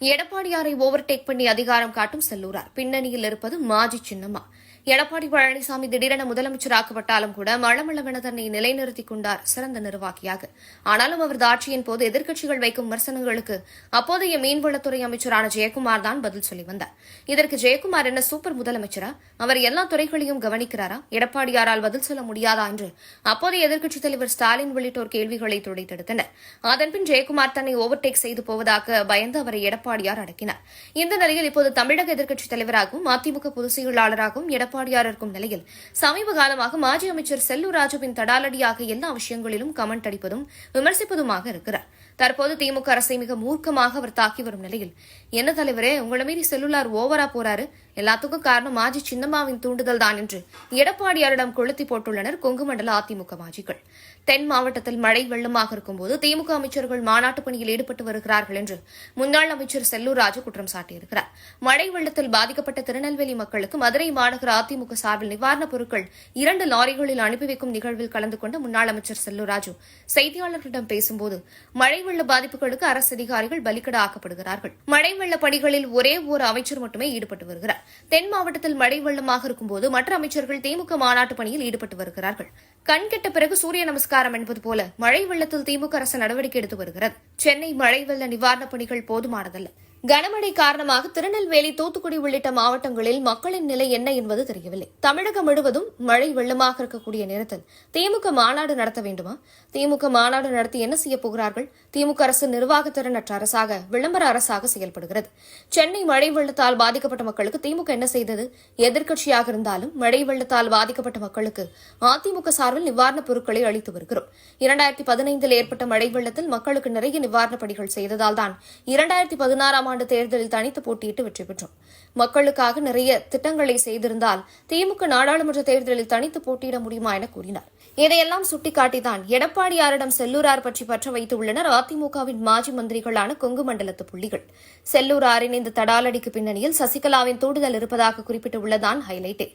எடப்பாடியாரை overtake பண்ணி அதிகாரம் காட்டும் செல்லூரார். பின்னணியில் இருப்பது மாஜி சின்னம்மா. எடப்பாடி பழனிசாமி திடீரென முதலமைச்சராக்கப்பட்டாலும் கூட மளமளவென தன்னை நிலைநிறுத்திக் கொண்டார் சிறந்த நிர்வாகியாக. ஆனாலும் அவரது ஆட்சியின் போது எதிர்க்கட்சிகள் வைக்கும் விமர்சனங்களுக்கு அப்போதைய மீன்வளத்துறை அமைச்சரான ஜெயக்குமார் தான் பதில் சொல்லி வந்தார். இதற்கு ஜெயக்குமார் என்ன சூப்பர் முதலமைச்சரா? அவர் எல்லா துறைகளையும் கவனிக்கிறாரா? எடப்பாடியாரால் பதில் சொல்ல முடியாதா என்று அப்போதைய எதிர்க்கட்சித் தலைவர் ஸ்டாலின் உள்ளிட்டோர் கேள்விகளை துடைத்தெடுத்தனர். அதன்பின் ஜெயக்குமார் தன்னை ஓவர்டேக் செய்து போவதாக பயந்து அவரை எடப்பாடியார் அடக்கினார். இந்த நிலையில் இப்போது தமிழக எதிர்க்கட்சித் தலைவராகவும் அதிமுக பொதுச் செயலாளராகவும் எடப்பாடி எடப்பாடியார் இருக்கும் நிலையில். சமீப காலமாக மாஜி அமைச்சர் செல்லூர் ராஜுவின் தடாலடியாக எல்லா விஷயங்களிலும் கமெண்ட் அடிப்பதும் விமர்சிப்பதுமாக இருக்கிறார். தற்போது திமுக அரசை மிக மூர்க்கமாக அவர் தாக்கி வரும் நிலையில். என்ன தலைவரே உங்களை மீறி செல்லுலார் ஓவரா போறாரு. எல்லாத்துக்கும் காரணம் மாஜி சின்னம்மாவின் தூண்டுதல் தான் என்று எடப்பாடியாரிடம் கொளுத்தி போட்டுள்ளனர் கொங்குமண்டல அதிமுக மாஜிகள். தென் மாவட்டத்தில் மழை வெள்ளமாக இருக்கும்போது திமுக அமைச்சர்கள் மாநாட்டு பணியில் ஈடுபட்டு வருகிறார்கள் என்று முன்னாள் அமைச்சர் செல்லூர் ராஜு குற்றம் சாட்டியிருக்கிறார். மழை வெள்ளத்தில் பாதிக்கப்பட்ட திருநெல்வேலி மக்களுக்கு மதுரை மாநகர அதிமுக சார்பில் நிவாரணப் பொருட்கள் இரண்டு லாரிகளில் அனுப்பி வைக்கும் நிகழ்வில் கலந்து கொண்ட முன்னாள் அமைச்சர் செல்லூர் ராஜு. செய்தியாளர்களிடம் பேசும்போது மழை வெள்ள பாதிப்புகளுக்கு அரசு அதிகாரிகள் பலிக்கட ஆக்கப்படுகிறார்கள். மழை வெள்ள பணிகளில் ஒரே ஒரு அமைச்சர் மட்டுமே ஈடுபட்டு வருகிறார். தென் மாவட்டத்தில் மழை வெள்ளமாக இருக்கும்போது மற்ற அமைச்சர்கள் திமுக மாநாட்டு பணியில் ஈடுபட்டு வருகிறார்கள். கண் கெட்ட பிறகு சூரிய நமஸ்காரம் என்பது போல மழை வெள்ளத்தில் திமுக அரசு நடவடிக்கை எடுத்து வருகிறது. சென்னை மழை வெள்ள நிவாரணப் பணிகள் போதுமானதல்ல. கனமழை காரணமாக திருநெல்வேலி தூத்துக்குடி உள்ளிட்ட மாவட்டங்களில் மக்களின் நிலை என்ன என்பது தெரியவில்லை. தமிழகம் முழுவதும் மழை வெள்ளமாக இருக்கக்கூடிய நேரத்தில் திமுக மாநாடு நடத்த வேண்டுமா? திமுக மாநாடு நடத்தி என்ன செய்யப் போகிறார்கள்? திமுக அரசு நிர்வாகத்திறனற்ற அரசாக விளம்பர அரசாக செயல்படுகிறது. சென்னை மழை வெள்ளத்தால் பாதிக்கப்பட்ட மக்களுக்கு திமுக என்ன செய்தது? எதிர்க்கட்சியாக இருந்தாலும் மழை வெள்ளத்தால் பாதிக்கப்பட்ட மக்களுக்கு அதிமுக சார்பில் நிவாரணப் பொருட்களை அளித்து வருகிறோம். இரண்டாயிரத்தி பதினைந்தில் ஏற்பட்ட மழை வெள்ளத்தில் மக்களுக்கு நிறைய நிவாரணப் பணிகள் செய்ததால் தான் இரண்டாயிரத்தி பதினாறாம் ஆண்டு தேர்தலில் தனித்து போட்டியிட்டு வெற்றி பெற்றோம். மக்களுக்காக நிறைய திட்டங்களை செய்திருந்தால் திமுக நாடாளுமன்ற தேர்தலில் தனித்து போட்டியிட முடியுமா என கூறினார். இதையெல்லாம் சுட்டிக்காட்டிதான் எடப்பாடியாரிடம் செல்லூரார் பற்றி பற்ற வைத்துள்ளனர் அதிமுகவின் மாஜி மந்திரிகளான கொங்கு மண்டலத்து புள்ளிகள். செல்லூராரின் இந்த தடாலடிக்கு பின்னணியில் சசிகலாவின் தூண்டுதல் இருப்பதாக குறிப்பிட்டுள்ளதான் ஹைலைட்டே.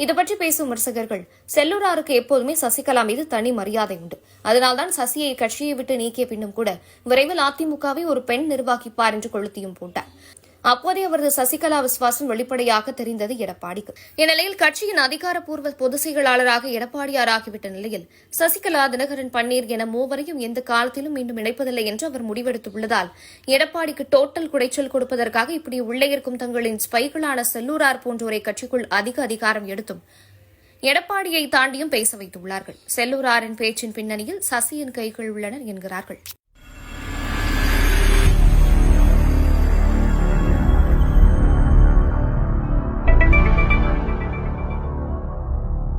இது பற்றி பேசும் விமர்சகர்கள் செல்லூராருக்கு எப்போதுமே சசிகலா மீது தனி மரியாதை உண்டு. அதனால்தான் சசியை கட்சியை விட்டு நீக்கிய பின்னும் கூட விரைவில் அதிமுகவை ஒரு பெண் நிர்வாகிப்பார் என்று கொளுத்தியும் போட்டார் அப்போதே அவரது சசிகலா விசுவாசம் வெளிப்படையாக தெரிந்தது எடப்பாடிக்கு. இந்நிலையில் கட்சியின் அதிகாரப்பூர்வ பொதுச் செயலாளராக எடப்பாடியார் ஆகிவிட்ட நிலையில் சசிகலா தினகரன் பன்னீர் என மூவரையும் எந்த காலத்திலும் மீண்டும் இணைப்பதில்லை என்று அவர் முடிவெடுத்துள்ளதால் எடப்பாடிக்கு டோட்டல் குடைச்சல் கொடுப்பதற்காக இப்படி உள்ளே இருக்கும் தங்களின் ஸ்பைகளான செல்லூரார் போன்றோரை கட்சிக்குள் அதிக அதிகாரம் எடுத்தும் எடப்பாடியை தாண்டியும் பேச வைத்துள்ளார்கள். செல்லூராரின் பேச்சின் பின்னணியில் சசியின் கைகள் உள்ளனர் என்கிறார்கள்.